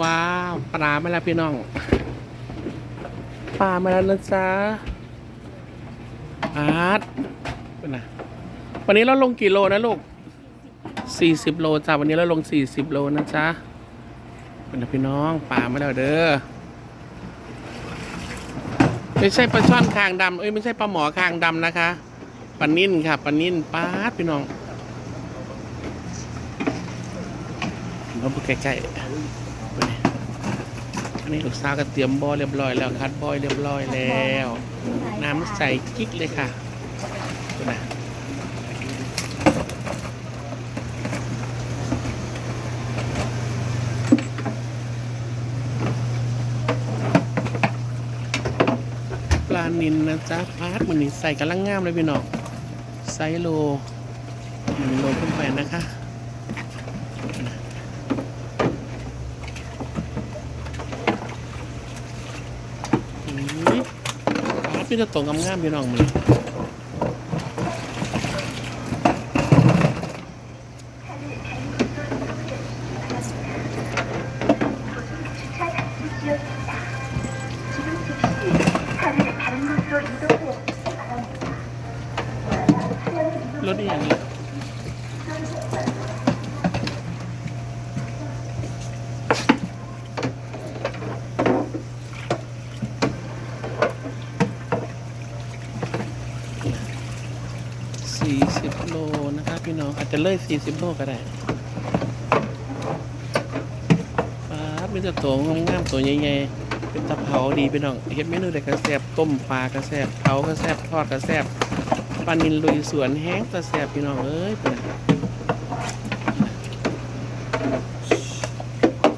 ว้าวปลามาแล้วพี่น้องปลามาแล้วนะจ๊ะอาร์ตเป็นไงวันนี้เราลงกี่โลนะลูกสี่สิบโลจ้ะวันนี้เราลงสี่สิบโลนะจ๊ะเป็นไงพี่น้องปลามาแล้วเด้อไม่ใช่ปลาช่อนคางดำเอ้ยไม่ใช่ปลาหมอคางดำนะคะปลานิ่นค่ะปลานิ่นปลาพี่น้องเราไปใกล้ๆ นี้ลูกสาวก็เตรียมบอยเรียบร้อยแล้วคัดบอยเรียบร้อยแล้ว น้ำใสกิ๊กเลยค่ะนะปลานินนะจ๊ะพาร์ทมันนี่ใส่กำลังงามเลยพี่น้องไซส์โลหนึ่งโลขึ้นไปนะคะ อืมปลา พี่จะตกงงามๆพี่น้องมันรถอีกอย่างนี้ สิบโลนะครับพี่น้องอาจจะเลยสี่สิบโลก็ได้ปลาพี่จะตรงงามๆตัวใหญ่ๆเป็นตะเผาดีพี่น้องเฮ็ดเมนูเด็กกระแซบต้มปลากระแซบเผากระแซบทอดกระแซบปลานินลุยสวนแห้งกระแซบพี่น้องเอ้ยเป็นไง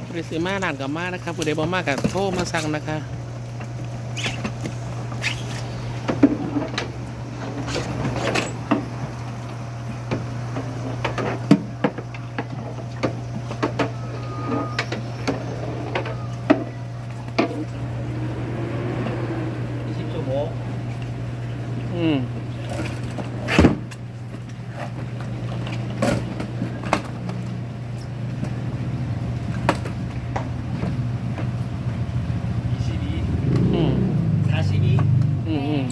บริซื้อมาร้านกับมานะครับผู้ใดบ่มากับโทรมาสั่งนะคะ 20ชั่วโมง อืม20อืม40อืมอืม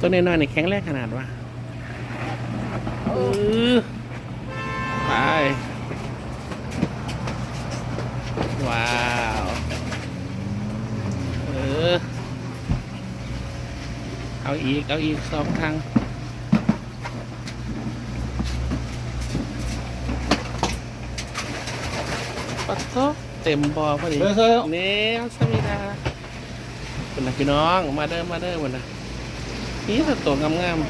ตัวน้อยๆนี่แข็งแรงขนาดวะเออไป ว้าว เออ เอาอีก เอาอีกสองทางปัดโตเต็มบอพอดีเฮ้ยเฮ้ยนี่สวัสดีค่ะคุณนะพี่น้องมาเด้อมาเด้อวันนะนี่สตัวงามๆ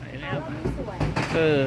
ไปแล้วเออ